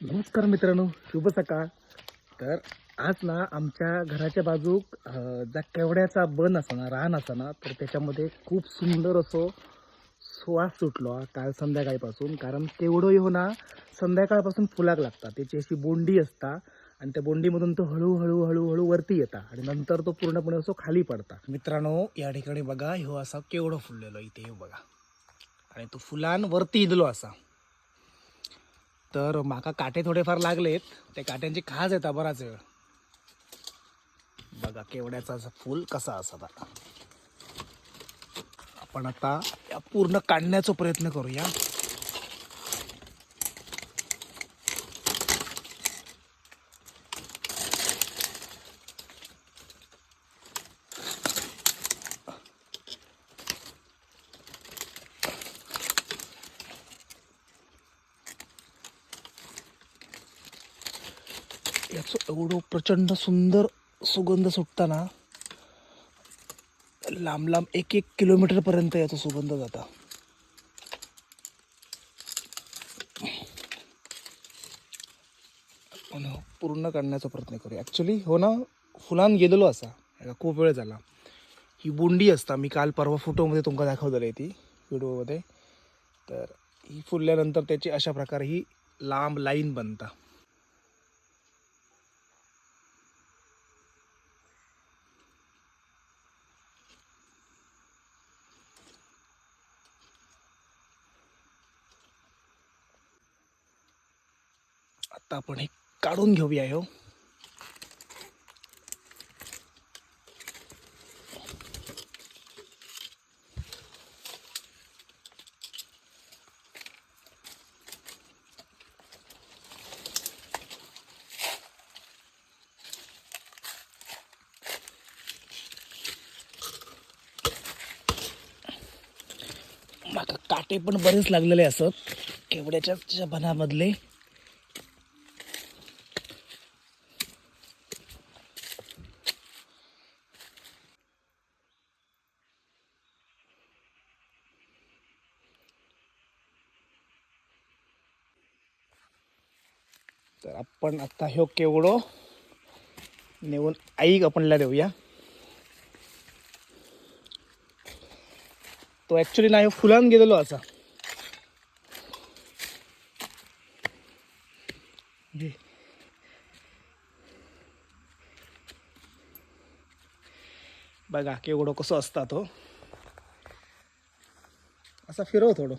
नमस्कार मित्रांनो शुभ सकाळ. तर आज ना आमच्या घराच्या बाजूक ज्या केवड्याचा बन असा ना रान असाना तर त्याच्यामध्ये खूप सुंदर असो श्वास सुटलो काल संध्याकाळपासून. कारण केवडोही हो ना संध्याकाळपासून फुलाक लागतात. त्याची अशी बोंडी असता आणि त्या बोंडीमधून तो हळूहळू हळूहळू वरती येता आणि नंतर तो पूर्णपणे असो खाली पडता. मित्रांनो या ठिकाणी बघा ह्यो असा केवडो फुललेलो इथे बघा. आणि तो फुलान वरती इदलो असा. तर माका काटे थोडेफार लागलेत. त्या काट्यांची खाज येता बराच वेळ बघा केवड्याचा असा फूल कसा असा आपण आता या पूर्ण काढण्याचा प्रयत्न करूया. याचं एवढं प्रचंड सुंदर सुगंध सुटताना लांब लांब एक एक किलोमीटर पर्यंत याचा सुगंध जाता. हो पूर्ण काढण्याचा प्रयत्न करू ॲक्च्युली हो ना फुलान गेलेलो असा. हेका खूप वेळ झाला. ही बोंडी असता मी काल परवा फोटोमध्ये तुमका दाखवलेली ती व्हिडिओमध्ये. तर ही फुलल्यानंतर त्याची अशा प्रकारे ही लांब लाईन बनता. आता आपण हे काढून घेऊया हो काटे पण बरेच लागलेले असत. केवड्याच्या बनामधले तर आपण आता ह्यो केवढो नेऊन आईक आपणला देऊया. तो ॲक्च्युली नाही फुलान गेलेलो असा बघा केवडो कसो असता तो हो. असा फिरव थोडं.